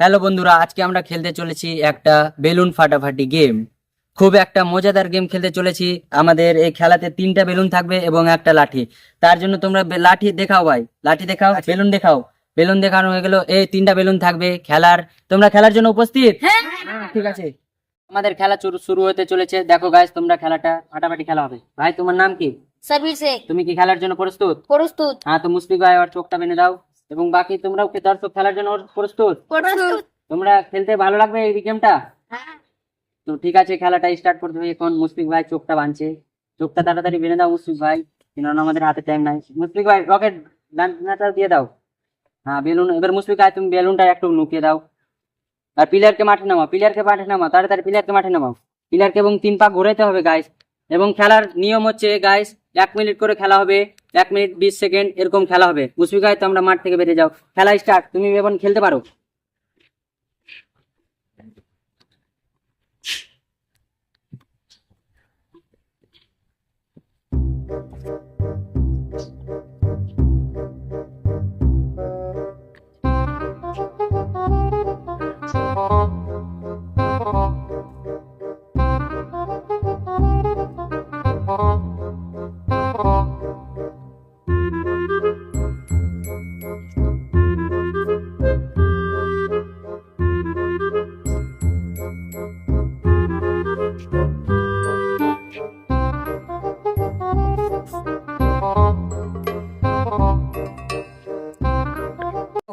Hello বন্ধুরা আজকে আমরা খেলতে চলেছি একটা বেলুন ফাটাফাটি গেম। খুব একটা মজাদার গেম খেলতে চলেছি। আমাদের এই খেলাতে তিনটা বেলুন থাকবে এবং একটা লাঠি। তার জন্য তোমরা লাঠি দেখাও ভাই। লাঠি দেখাও বেলুন দেখাও। বেলুন দেখানো হয়ে গেল এই তিনটা বেলুন থাকবে খেলার। তোমরা খেলার জন্য উপস্থিত? হ্যাঁ, ঠিক আছে। আমাদের খেলা শুরু হতে চলেছে। দেখো গাইস তোমরা খেলাটা ফাটাফাটি খেলা হবে। ভাই তোমার নাম কি? শেখ। তুমি কি খেলার জন্য প্রস্তুত? প্রস্তুত। হ্যাঁ তো মুসফিক ভাই আর চোখটা বেঁধে দাও। এবং বাকি তোমরাও কি দর্শক খেলার জন্য প্রস্তুত? তোমরা খেলতে ভালো লাগবে এই গেমটা তো ঠিক আছে খেলাটা স্টার্ট করতে হবে এখন। মুশফিক ভাই চোখটা বাঁধছে। চোখটা তাড়াতাড়ি বেঁধে দাও মুশফিক ভাই কেননা আমাদের হাতে টাইম নাই। মুশফিক ভাই রকেট ডান্নাটা দিয়ে দাও। হ্যাঁ বেলুন এবার মুশফিক ভাই তুমি বেলুনটা একটু নুকিয়ে দাও। আর প্লেয়ারকে মাঠে নামাও প্লেয়ারকে মাঠে নামাও তাড়াতাড়ি প্লেয়ারকে মাঠে নামাও। প্লেয়ারকে এবং তিন পাক ঘোরাইতে হবে গাইস এবং খেলার নিয়ম হচ্ছে গাইস এক মিনিট করে খেলা হবে, এক মিনিট বিশ সেকেন্ড এরকম খেলা হবে। মুশফিক ভাই, তোমরা মাঠ থেকে বেরিয়ে যাও। খেলা স্টার্ট তুমি এখন খেলতে পারো।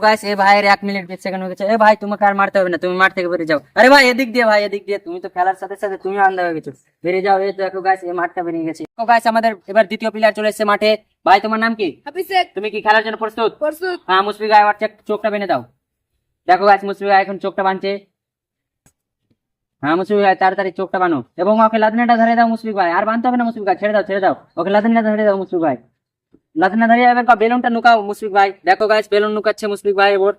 গাইস এ ভাইয়ের এক মিনিট বিশ সেকেন্ড হয়ে গেছে। এ ভাই তোমাকে আর মারতে হবে না তুমি মাঠ থেকে বেরিয়ে যাও। আরে ভাই এদিক দিয়ে ভাই এদিক দিয়ে। তুমি তো খেলার সাথে সাথে তুমি আন্দা হয়ে গেছো। বেরিয়ে যাও এই দেখো গাইস মাঠটা বেরিয়ে গেছে। গাইস আমাদের এবার দ্বিতীয় প্লেয়ার চলে এসেছে মাঠে। ভাই তোমার নাম কি? তুমি কি খেলার জন্য প্রস্তুত? প্রস্তুত। হ্যাঁ মুসফিক ভাই আবার চোখটা বেঁধে দাও। দেখো গাছ মুসফিক ভাই এখন চোখটা বাঁধছে। হ্যাঁ মুসফিক ভাই তাড়াতাড়ি চোখটা বানো এবং ওকে লাদনাটা ধরে দাও মুসফিক ভাই। আর বাঁধতে হবে না মুসফিক ভাই ছেড়ে দাও ছেড়ে দাও। ওকে লাদনা ধরে দাও মুসফিক ভাই। লাদনা ধরে এবার বেলুনটা নুকাও মুসফিক ভাই। দেখো বেলুন নুকাচ্ছে মুসফিক ভাই এবার।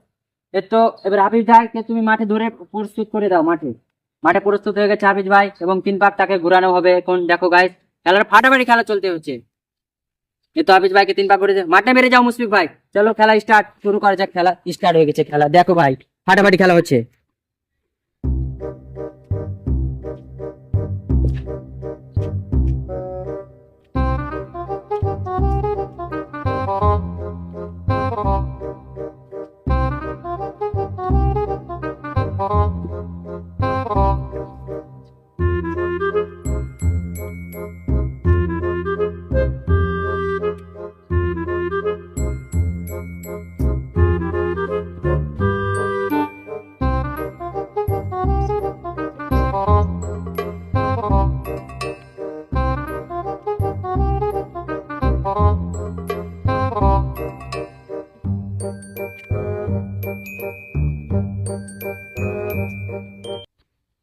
এর তো এবার হাফিজ ভাইকে তুমি মাঠে ধরে প্রস্তুত করে দাও মাঠে। মাঠে প্রস্তুত হয়ে গেছে হাফিজ ভাই এবং তিন পাক তাকে ঘোরানো হবে। এখন দেখো গাইস খেলার ফাটাফাটি খেলা চলতে হচ্ছে। এই তো হাফিজ ভাইকে তিন পাক করে মাঠে মেরে যাও মুশফিক ভাই। চলো খেলা স্টার্ট শুরু করা যাক, খেলা স্টার্ট হয়ে গেছে খেলা। দেখো ভাই, ফাটাফাটি খেলা হচ্ছে। Música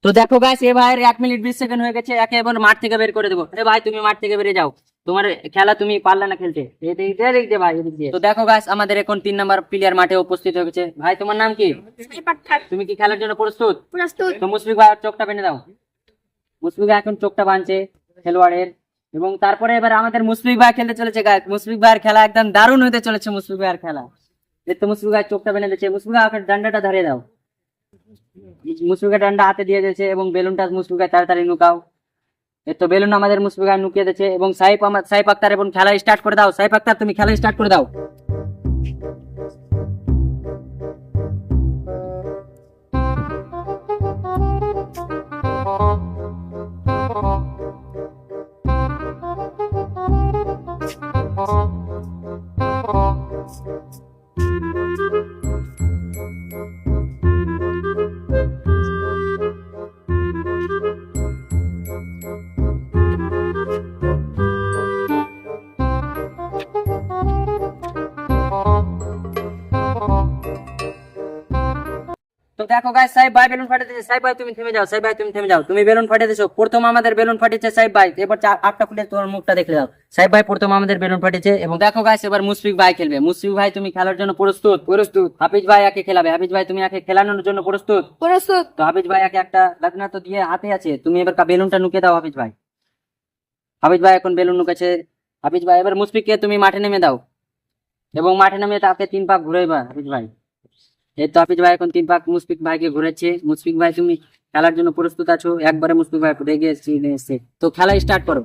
তো দেখো গাইস এ ভাইয়ের এক মিনিট বিশ সেকেন্ড হয়ে গেছে একে এবার মাঠ থেকে বের করে দেবো। এ ভাই তুমি মাঠ থেকে বেরিয়ে যাও। তোমার খেলা তুমি পারলে না খেলতে। ভাই তো দেখো গাইস আমাদের এখন তিন নম্বর প্লেয়ার মাঠে উপস্থিত হয়ে গেছে। ভাই তোমার নাম কি? তুমি কি খেলার জন্য প্রস্তুত? প্রস্তুত। তো মুশফিক ভাই চোখটা বেঁধে দাও। মুশফিক ভাই এখন চোখটা বাঁধছে খেলোয়াড়ের। এবং তারপরে এবার আমাদের মুশফিক ভাই খেলতে চলেছে গায়ে মুশফিক ভাইয়ের খেলা একদম দারুণ হতে চলেছে মুশফিক ভাইয়ের খেলা। এই তো মুশফিক ভাই চোখটা বেঁধে দিচ্ছে। মুশফিক ভাই ডান্ডাটা ধরিয়ে দাও। মুশফিক ডান্ডা হাতে দিয়ে দিয়েছে এবং বেলুনটা মুশফিক তাড়াতাড়ি নুকাও। তো বেলুন আমাদের মুশফিক ভাই নুকিয়ে দিয়েছে এবং সাইপ আমার সাইপ আক্তার এবং খেলা স্টার্ট করে দাও। সাইপ আক্তার, তুমি খেলা স্টার্ট করে দাও। তো দেখো গাইস সাহেব ভাই বেলুন ফাটে দিয়েছে সাহেব ভাই তুমি থেমে যাও সাহেব ভাই তুমি থেমে যাও। তুমি বেলুন ফাটে দিয়েছ প্রথম আমাদের বেলুন ফাটিয়েছে সাহেব ভাই। এবার আটটা খুলে তোমার মুখটা দেখে দাও। সাহেব ভাই প্রথম আমাদের বেলুন ফাটিয়েছে এবং দেখো গাইস এবার মুশফিক ভাই খেলবে। মুশফিক ভাই তুমি খেলার জন্য প্রস্তুত প্রস্তুত। হাফিজ ভাই একে খেলাবে। হাফিজ ভাই তুমি একে খেলানোর জন্য প্রস্তুত। প্রস্তুত। তো হাফিজ ভাই একে একটা লাগনা তো দিয়ে হাতে আছে। তুমি এবার কা- বেলুনটা নুকে দাও হাফিজ ভাই। হাফিজ ভাই এখন বেলুন নুকেছে। হাফিজ ভাই এবার মুশফিককে তুমি মাঠে নেমে দাও। এবং মাঠে নেমে তাকে তিন পাক ঘুরাইবা হাফিজ ভাই। এই তো হাফিজ ভাই এখন তিন পাক মুশফিক ভাইকে ঘুরেছে। মুশফিক ভাই, তুমি খেলার জন্য প্রস্তুত আছো? একবারে মুশফিক ভাই রেগে এসে- এসছে তো খেলা স্টার্ট করো।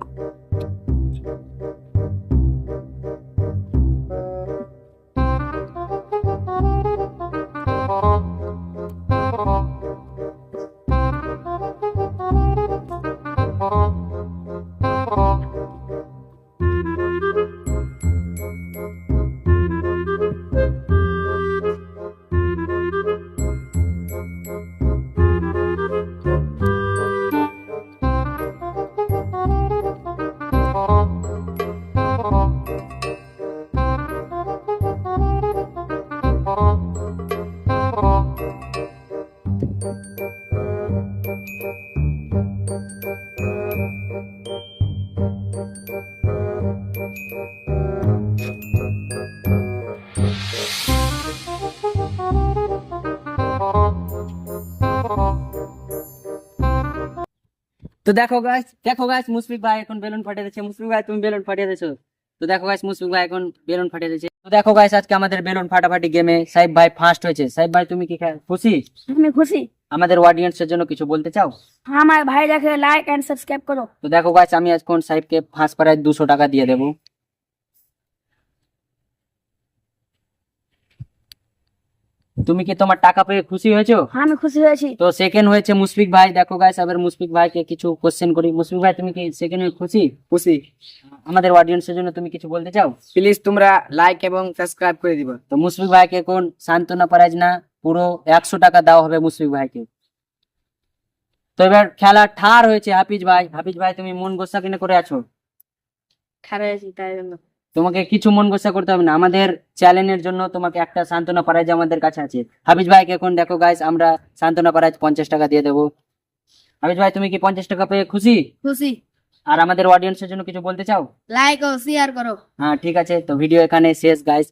তো দেখো গাছ দেখো গাছ মুসফিক ভাই এখন বেলুন ফাটিয়ে দিচ্ছে। মুশফিক ভাই তুমি বেলুন ফাটিয়ে দিয়েছ তো দেখো গাছ মুসফিক ভাই এখন বেলুন ফাটিয়ে দিচ্ছে। তো দেখো গাছ আজকে আমাদের বেলুন ফাটাফাটি গেমে সাহেব ভাই ফার্স্ট হয়েছে। সাহেব ভাই তুমি কি খুশি? আমি খুশি। আমাদের অডিয়েন্সের জন্য কিছু বলতে চাও? আমার ভাই দেখে লাইক এন্ড সাবস্ক্রাইব করো। তো দেখো গাছ আমি আজ কোন সাহেবকে ফার্স্ট প্রাইজ দুশো টাকা দিয়ে দেবো। তুমি কি তোমার টাকা পেয়ে খুশি হয়েছো? আমি খুশি হয়েছি। তো সেকেন্ড হয়েছে মুশফিক ভাই। দেখো গাইস এবার মুশফিক ভাইকে কিছু কোশ্চেন করি। মুশফিক ভাই তুমি কি সেকেন্ড হয়ে খুশি? খুশি। আমাদের অডিয়েন্সের জন্য তুমি কিছু বলতে চাও? প্লিজ তোমরা লাইক এবং সাবস্ক্রাইব করে দিবা। তো মুশফিক ভাইকে কোন সান্ত্বনা প্রাইজ না পুরো একশো টাকা দেওয়া হবে মুশফিক ভাইকে। তো এবার খেলা ঠার হয়েছে হাফিজ ভাই। হাফিজ ভাই তুমি মন গোসা কিনে করে আছো? খারাপ হয়েছি তাই জন্য। তোমাকে কিছু মন গোসা করতে হবে না। আমাদের চ্যালেঞ্জের জন্য তোমাকে একটা সান্ত্বনা প্রাইজ আমাদের কাছে আছে। হাফিজ ভাইকে এখন দেখো গাইস আমরা সান্ত্বনা প্রাইজ পঞ্চাশ টাকা দিয়ে দেবো। হাফিজ ভাই তুমি কি পঞ্চাশ টাকা পেয়ে খুশি? খুশি। আর আমাদের অডিয়েন্সের জন্য কিছু বলতে চাও? লাইক ও শেয়ার করো। হ্যাঁ ঠিক আছে তো ভিডিও এখানে শেষ গাইস